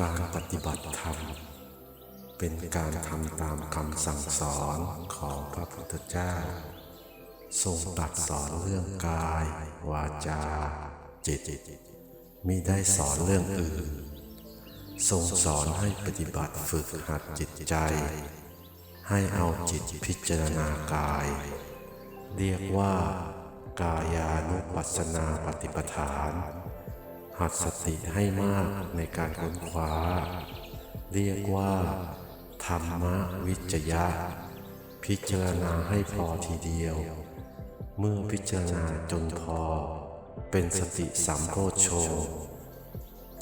การปฏิบัติธรรม เป็นการทำตามคำสั่งสอนของพระพุทธเจ้า ทรงตรัสสอนเรื่องกาย วาจา จิตมิได้สอนเรื่องอื่น ทรงสอนให้ปฏิบัติฝึกหัดจิตใจ ให้เอาจิตพิจารณากาย เรียกว่ากายานุปัสสนาปฏิปทาน หัดสติให้มากในการค้นคว้า เรียกว่า ธรรมวิจยะ พิจารณาให้พอทีเดียว เมื่อพิจารณาจนพอ เป็นสติสัมโพชฌง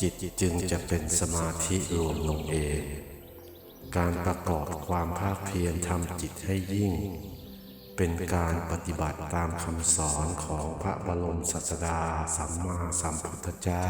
จิตจึงจะเป็นสมาธิรวมลงเอง การประกอบความภาคเพียรทำจิตให้ยิ่ง เป็นการปฏิบัติตามคำสอนของพระบรมศาสดาสัมมาสัมพุทธเจ้า